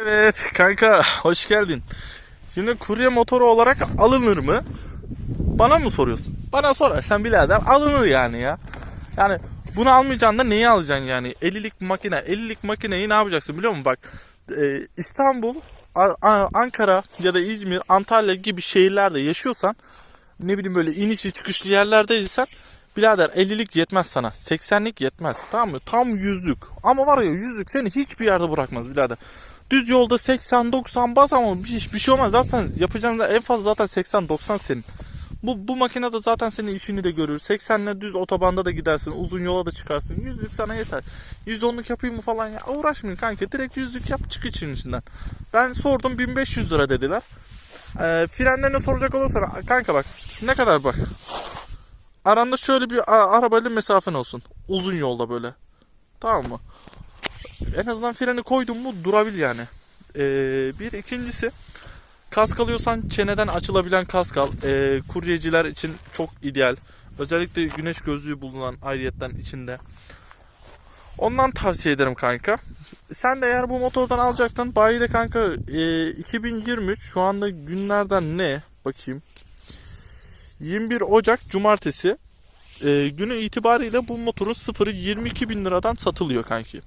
Evet kanka hoş geldin. Şimdi kurye motoru olarak alınır mı? Bana mı soruyorsun? Bana sorarsan birader alınır yani ya. Yani bunu almayacaksın da neyi alacaksın yani? 50'lik makine. 50'lik makineyi ne yapacaksın biliyor musun? Bak e, İstanbul, Ankara ya da İzmir, Antalya gibi şehirlerde yaşıyorsan ne bileyim böyle inişli çıkışlı yerlerdeysen birader 50'lik yetmez sana. 80'lik yetmez. Tamam mı? Tam yüzlük. Ama var ya yüzlük seni hiçbir yerde bırakmaz birader. Düz yolda 80-90 bas ama bir, bir şey olmaz. Zaten yapacağın en fazla zaten 80-90 senin. Bu, bu makinede zaten senin işini de görür. 80'le düz otobanda da gidersin. Uzun yola da çıkarsın. Yüzlük sana yeter. 110'luk yapayım mı falan ya. Uğraşmayın kanka. Direkt yüzlük yap çık için içinden. Ben sordum 1500 lira dediler. Ee, frenlerine soracak olursan kanka bak ne kadar bak. Aranda şöyle bir arabayla mesafen olsun. Uzun yolda böyle. Tamam mı? En azından freni koydun mu durabil yani. Ee, bir ikincisi kask alıyorsan çeneden açılabilen kask al. Ee, kuryeciler için çok ideal. Özellikle güneş gözlüğü bulunan ayrıyetten içinde. Ondan tavsiye ederim kanka. Sen de eğer bu motordan alacaksan bayide kanka e, 2023 şu anda günlerden ne? Bakayım. 21 Ocak Cumartesi e, günü itibariyle bu motorun sıfırı 22 bin liradan satılıyor kanki.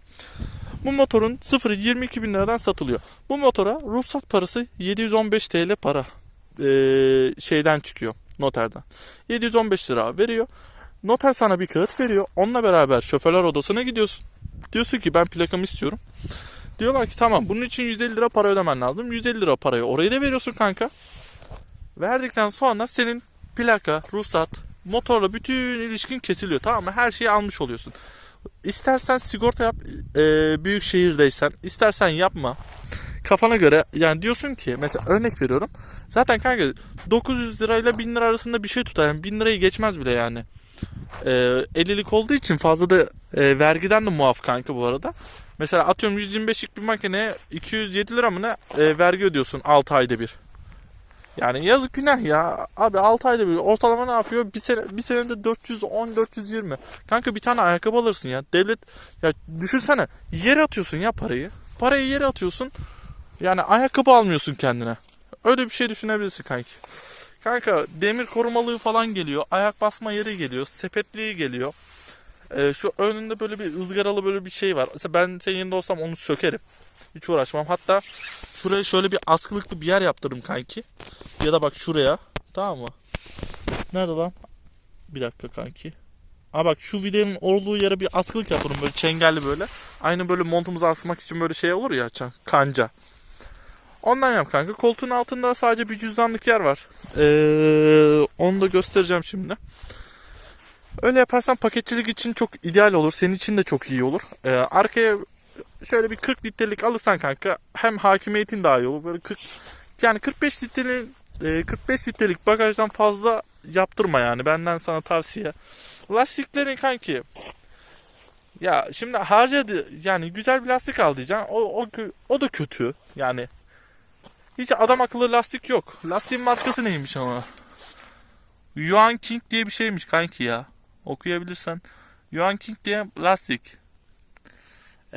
Bu motorun sıfırı 22 bin liradan satılıyor. Bu motora ruhsat parası 715 TL para e, şeyden çıkıyor noterden. 715 lira veriyor. Noter sana bir kağıt veriyor. Onunla beraber şoförler odasına gidiyorsun. Diyorsun ki ben plakamı istiyorum. Diyorlar ki tamam bunun için 150 lira para ödemen lazım. 150 lira parayı oraya da veriyorsun kanka. Verdikten sonra senin plaka, ruhsat, motorla bütün ilişkin kesiliyor tamam mı? Her şeyi almış oluyorsun. İstersen sigorta yap e, büyük şehirdeysen, istersen yapma. Kafana göre yani diyorsun ki mesela örnek veriyorum. Zaten kanka 900 lirayla 1000 lira arasında bir şey tutar. Yani 1000 lirayı geçmez bile yani. E, 50'lik olduğu için fazla da e, vergiden de muaf kanka bu arada. Mesela atıyorum 125'lik bir makineye 207 lira mı ne e, vergi ödüyorsun 6 ayda bir. Yani yazık günah ya. Abi 6 ayda bir ortalama ne yapıyor? Bir sene bir senede 410 420. Kanka bir tane ayakkabı alırsın ya. Devlet ya düşünsene yere atıyorsun ya parayı. Parayı yere atıyorsun. Yani ayakkabı almıyorsun kendine. Öyle bir şey düşünebilirsin kanki. Kanka demir korumalığı falan geliyor. Ayak basma yeri geliyor. Sepetliği geliyor. Ee, şu önünde böyle bir ızgaralı böyle bir şey var. Mesela ben senin yerinde olsam onu sökerim. Hiç uğraşmam. Hatta şuraya şöyle bir askılıklı bir yer yaptırırım kanki. Ya da bak şuraya. Tamam mı? Nerede lan? Bir dakika kanki. Aa bak şu videonun olduğu yere bir askılık yaparım böyle çengelli böyle. Aynı böyle montumuzu asmak için böyle şey olur ya kanca. Ondan yap kanka. Koltuğun altında sadece bir cüzdanlık yer var. Ee, onu da göstereceğim şimdi. Öyle yaparsan paketçilik için çok ideal olur. Senin için de çok iyi olur. Ee, arkaya şöyle bir 40 litrelik alırsan kanka hem hakimiyetin daha iyi olur. Böyle 40 yani 45 litrelik e, 45 litrelik bagajdan fazla yaptırma yani benden sana tavsiye. Lastiklerin kanki ya şimdi harcadı yani güzel bir lastik al diyeceksin. O, o, o da kötü yani. Hiç adam akıllı lastik yok. Lastiğin markası neymiş ama? Yuan King diye bir şeymiş kanki ya. Okuyabilirsen. Yuan King diye lastik.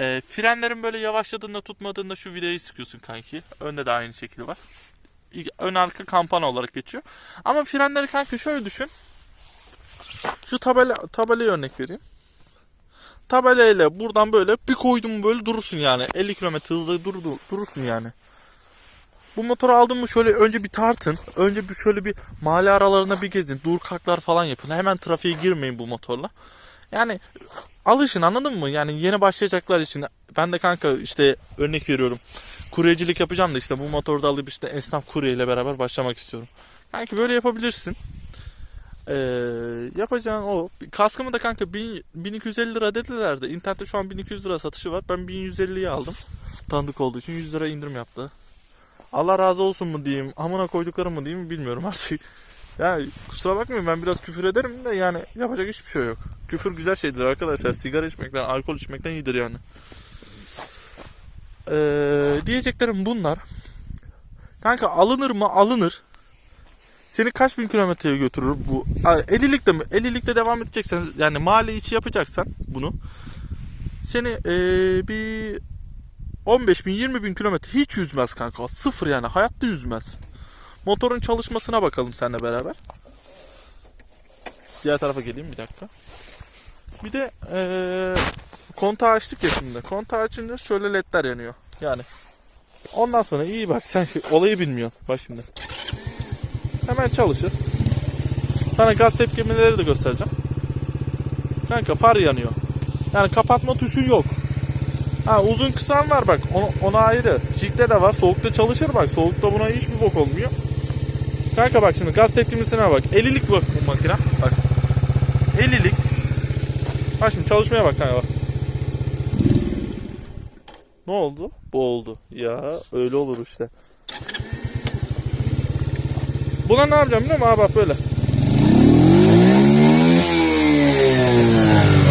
E, frenlerin böyle yavaşladığında tutmadığında şu vidayı sıkıyorsun kanki. Önde de aynı şekilde var. Ön arka kampana olarak geçiyor. Ama frenleri kanka şöyle düşün. Şu tabela tabelayı örnek vereyim. Tabelayla buradan böyle bir koydum böyle durursun yani. 50 km hızla dur- durursun yani. Bu motoru aldın mı şöyle önce bir tartın. Önce bir şöyle bir mahalle aralarına bir gezin. Dur kalklar falan yapın. Hemen trafiğe girmeyin bu motorla. Yani alışın anladın mı? Yani yeni başlayacaklar için. Ben de kanka işte örnek veriyorum. Kuryecilik yapacağım da işte bu motorda alıp işte esnaf kurye ile beraber başlamak istiyorum. Kanki böyle yapabilirsin. Ee, yapacağın o. Kaskımı da kanka 1000 1250 lira dediler de internette şu an 1200 lira satışı var. Ben 1150'ye aldım. Tanıdık olduğu için 100 lira indirim yaptı. Allah razı olsun mu diyeyim, amına koyduklarım mı diyeyim bilmiyorum artık. Ya kusura bakmayın ben biraz küfür ederim de yani yapacak hiçbir şey yok. Küfür güzel şeydir arkadaşlar. Sigara içmekten, alkol içmekten iyidir yani. Ee, diyeceklerim bunlar. Kanka alınır mı? Alınır. Seni kaç bin kilometreye götürür bu? Ha, 50'likte mi? 50'likte devam edeceksen yani mahalle içi yapacaksan bunu seni ee, bir 15 bin 20 bin kilometre hiç yüzmez kanka. Sıfır yani hayatta yüzmez. Motorun çalışmasına bakalım seninle beraber. Diğer tarafa geleyim bir dakika. Bir de eee kontağı açtık ya şimdi. Kontağı açınca şöyle ledler yanıyor. Yani ondan sonra iyi bak sen şu olayı bilmiyorsun. Bak şimdi. Hemen çalışır. Sana gaz tepkimeleri de göstereceğim. Kanka far yanıyor. Yani kapatma tuşu yok. Ha uzun kısan var bak. Onu, ona ayrı. Jig'de de var. Soğukta çalışır bak. Soğukta buna hiçbir bok olmuyor. Kanka bak şimdi gaz tepkimesine bak. 50'lik bak bu makine. Bak. 50'lik. Bak şimdi çalışmaya bak kanka bak. Ne oldu? Bu oldu. Ya öyle olur işte. Buna ne yapacağım biliyor musun? Aa bak böyle.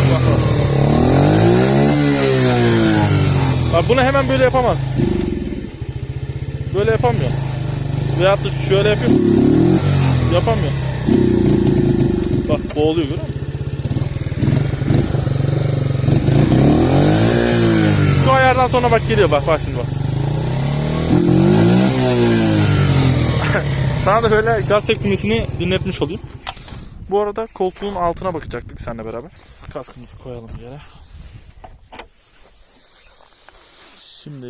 Bak, bak, bak. Bak bunu hemen böyle yapamam. Böyle yapamıyor. Veyahut da şöyle yapıyor. Yapamıyor. Bak boğuluyor görüyor musun? Şu ayardan sonra bak geliyor bak bak şimdi bak. Sana da böyle gaz tepkimesini dinletmiş olayım. Bu arada koltuğun altına bakacaktık seninle beraber. Kaskımızı koyalım yere. Şimdi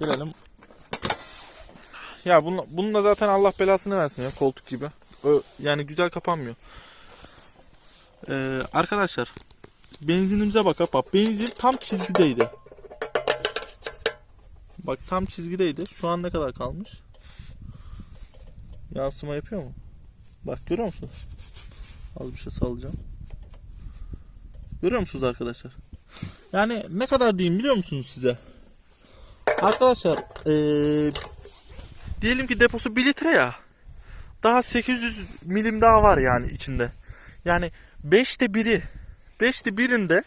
gelelim. Ya bunun, bunun da zaten Allah belasını versin ya koltuk gibi. Ö- Yani güzel kapanmıyor. Ee, arkadaşlar benzinimize bak bak benzin tam çizgideydi. Bak tam çizgideydi. Şu an ne kadar kalmış? Yansıma yapıyor mu? Bak görüyor musunuz? Az bir şey sallayacağım. Görüyor musunuz arkadaşlar? Yani ne kadar diyeyim biliyor musunuz size? Arkadaşlar eee, diyelim ki deposu 1 litre ya. Daha 800 milim daha var yani içinde. Yani 5'te biri 5'te birinde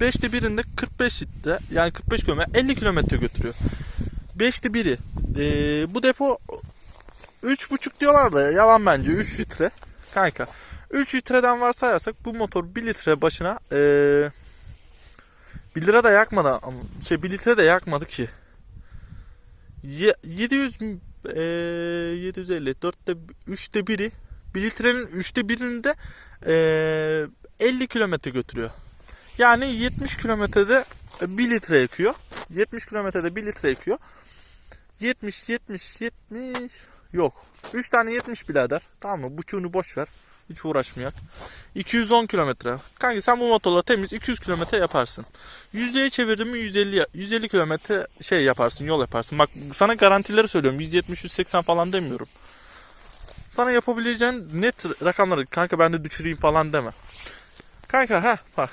5'te birinde 45 litre yani 45 kilometre 50 kilometre götürüyor. 5'te biri. Eee, bu depo 3,5 diyorlar da yalan bence 3 litre. Kanka 3 litreden varsayarsak bu motor 1 litre başına eee 1 lira da yakmadı. ama- Şey 1 litre de yakmadı ki. Ye- 700 eee 750 4'te 3'te biri 1 litrenin 3'te birinde eee 50 kilometre götürüyor. Yani 70 kilometrede 1 litre yakıyor. 70 kilometrede 1 litre yakıyor. 70 70 70 yok. 3 tane 70 birader. Tamam mı? Buçuğunu boş ver. Hiç uğraşmayak. 210 kilometre. Kanka sen bu motorla temiz 200 kilometre yaparsın. Yüzdeye çevirdin mi 150 ya- 150 kilometre şey yaparsın, yol yaparsın. Bak sana garantileri söylüyorum. 170 180 falan demiyorum. Sana yapabileceğin net rakamları kanka ben de düşüreyim falan deme. Kanka ha bak.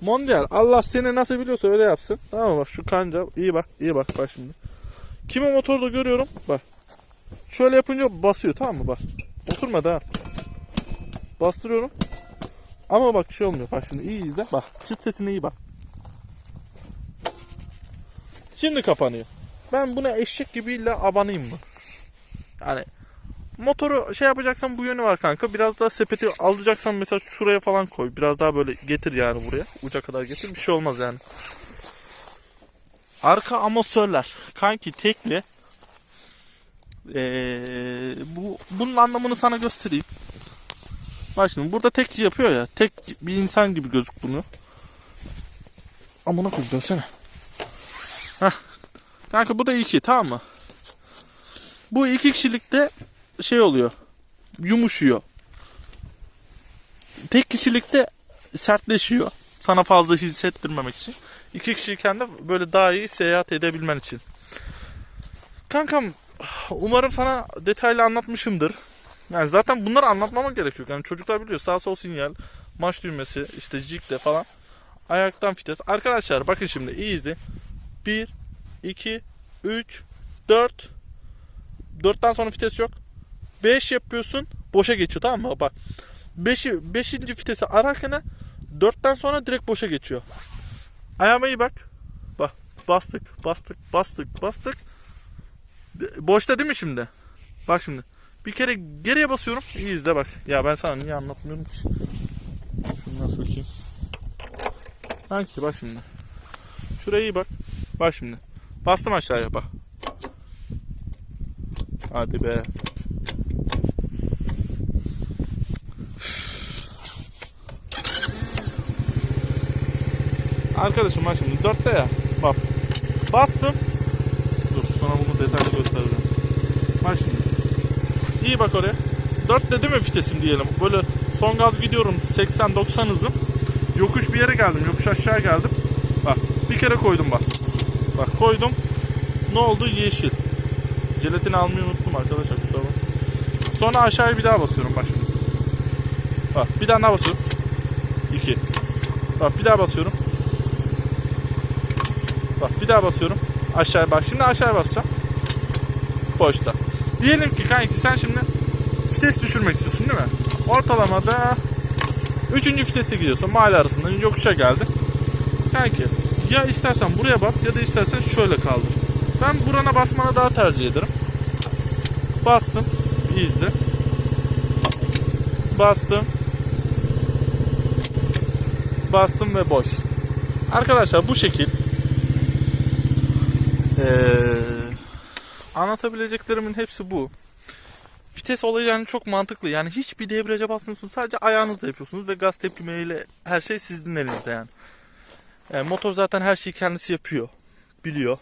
Mondial Allah seni nasıl biliyorsa öyle yapsın. Tamam mı? Bak şu kanca iyi bak iyi bak bak şimdi. Kimi motorda görüyorum bak. Şöyle yapınca basıyor tamam mı bak. Oturmadı ha. Bastırıyorum. Ama bak şey olmuyor. Bak şimdi iyi izle. Bak çıt sesine iyi bak. Şimdi kapanıyor. Ben buna eşek gibi illa abanayım mı? Yani motoru şey yapacaksan bu yönü var kanka. Biraz daha sepeti alacaksan mesela şuraya falan koy. Biraz daha böyle getir yani buraya. Uca kadar getir. Bir şey olmaz yani. Arka amortisörler. Kanki tekli. Ee, bu bunun anlamını sana göstereyim. Bak şimdi burada tek yapıyor ya. Tek bir insan gibi gözük bunu. Amına koy dönsene. Heh. Kanka bu da iki tamam mı? Bu iki kişilikte şey oluyor. Yumuşuyor. Tek kişilikte sertleşiyor. Sana fazla hissettirmemek için. İki kişiyken de böyle daha iyi seyahat edebilmen için. Kankam umarım sana detaylı anlatmışımdır. Yani zaten bunları anlatmama gerek yok. Yani çocuklar biliyor sağ sol sinyal, maç düğmesi, işte jigde falan. Ayaktan vites. Arkadaşlar bakın şimdi iyi izleyin. 1, 2, 3, 4. 4'ten sonra vites yok. 5 yapıyorsun boşa geçiyor tamam mı? Bak 5'i 5. vitesi ararken 4'ten sonra direkt boşa geçiyor. Ayağıma iyi bak. Bak bastık bastık bastık bastık. Boşta değil mi şimdi? Bak şimdi. Bir kere geriye basıyorum. İyi izle bak. Ya ben sana niye anlatmıyorum ki? Şundan sökeyim. Hangi bak şimdi. Şuraya iyi bak. Bak şimdi. Bastım aşağıya bak. Hadi be. Arkadaşım bak şimdi dörtte ya. Bak. Bastım. Dur sana bunu detaylı göstereceğim. Bak şimdi. İyi bak oraya. 4 dedi mi vitesim diyelim. Böyle son gaz gidiyorum 80-90 hızım. Yokuş bir yere geldim. Yokuş aşağı geldim. Bak bir kere koydum bak. Bak koydum. Ne oldu? Yeşil. Jelatini almayı unuttum arkadaşlar kusura bakmayın. Sonra aşağıya bir daha basıyorum bak şimdi. Bak bir daha basıyorum. 2. Bak bir daha basıyorum. Bak bir daha basıyorum. Aşağıya bak. Şimdi aşağıya basacağım. Boşta. Diyelim ki kanki sen şimdi vites düşürmek istiyorsun değil mi? Ortalamada 3. vitese gidiyorsun. Mahalle arasında yokuşa geldi. Kanki ya istersen buraya bas ya da istersen şöyle kaldır. Ben burana basmanı daha tercih ederim. Bastım. İyi izle. Bastım. Bastım ve boş. Arkadaşlar bu şekil ee, anlatabileceklerimin hepsi bu. Vites olayı yani çok mantıklı. Yani hiçbir debriyaja basmıyorsunuz. Sadece ayağınızla yapıyorsunuz ve gaz tepkimeyle her şey sizin elinizde yani. Yani motor zaten her şeyi kendisi yapıyor. Biliyor.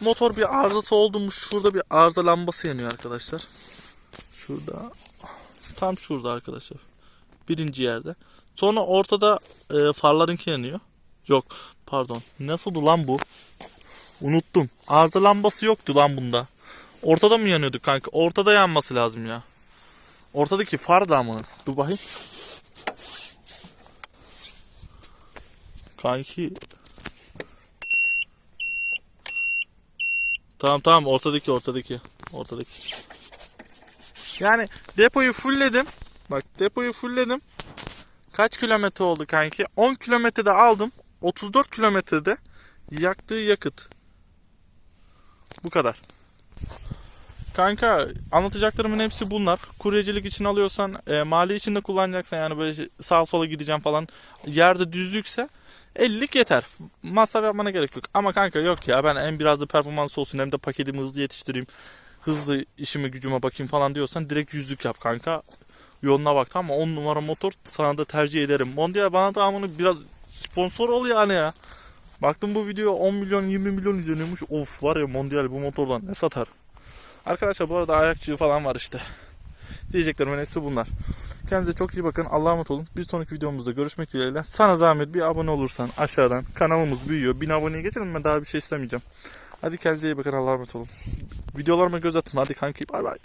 Motor bir arızası oldu mu şurada bir arıza lambası yanıyor arkadaşlar. Şurada. Tam şurada arkadaşlar. Birinci yerde. Sonra ortada e, farlarınki yanıyor. Yok pardon. Nasıldı lan bu? Unuttum. Arıza lambası yoktu lan bunda. Ortada mı yanıyordu kanka? Ortada yanması lazım ya. Ortadaki far da mı? Dur bakayım. Kanki. Tamam tamam ortadaki ortadaki. Ortadaki. Yani depoyu fullledim. Bak depoyu fullledim. Kaç kilometre oldu kanki? 10 kilometrede aldım. 34 kilometrede yaktığı yakıt. Bu kadar. Kanka anlatacaklarımın hepsi bunlar. Kuryecilik için alıyorsan, e, mali için de kullanacaksan yani böyle sağa sola gideceğim falan yerde düzlükse 50'lik yeter. Masraf yapmana gerek yok. Ama kanka yok ya ben hem biraz da performans olsun hem de paketimi hızlı yetiştireyim. Hızlı işime gücüme bakayım falan diyorsan direkt yüzlük yap kanka. Yoluna bak tamam mı? 10 numara motor sana da tercih ederim. Mondial bana da amını biraz sponsor ol yani ya. Baktım bu video 10 milyon 20 milyon izleniyormuş. Of var ya Mondial bu motordan ne satar. Arkadaşlar bu arada ayakçığı falan var işte. Diyeceklerimin hepsi bunlar. Kendinize çok iyi bakın. Allah'a emanet olun. Bir sonraki videomuzda görüşmek dileğiyle. Sana zahmet bir abone olursan aşağıdan. Kanalımız büyüyor. 1000 aboneye geçelim ben daha bir şey istemeyeceğim. Hadi kendinize iyi bakın. Allah'a emanet olun. Videolarıma göz atın. Hadi kanki bay bay.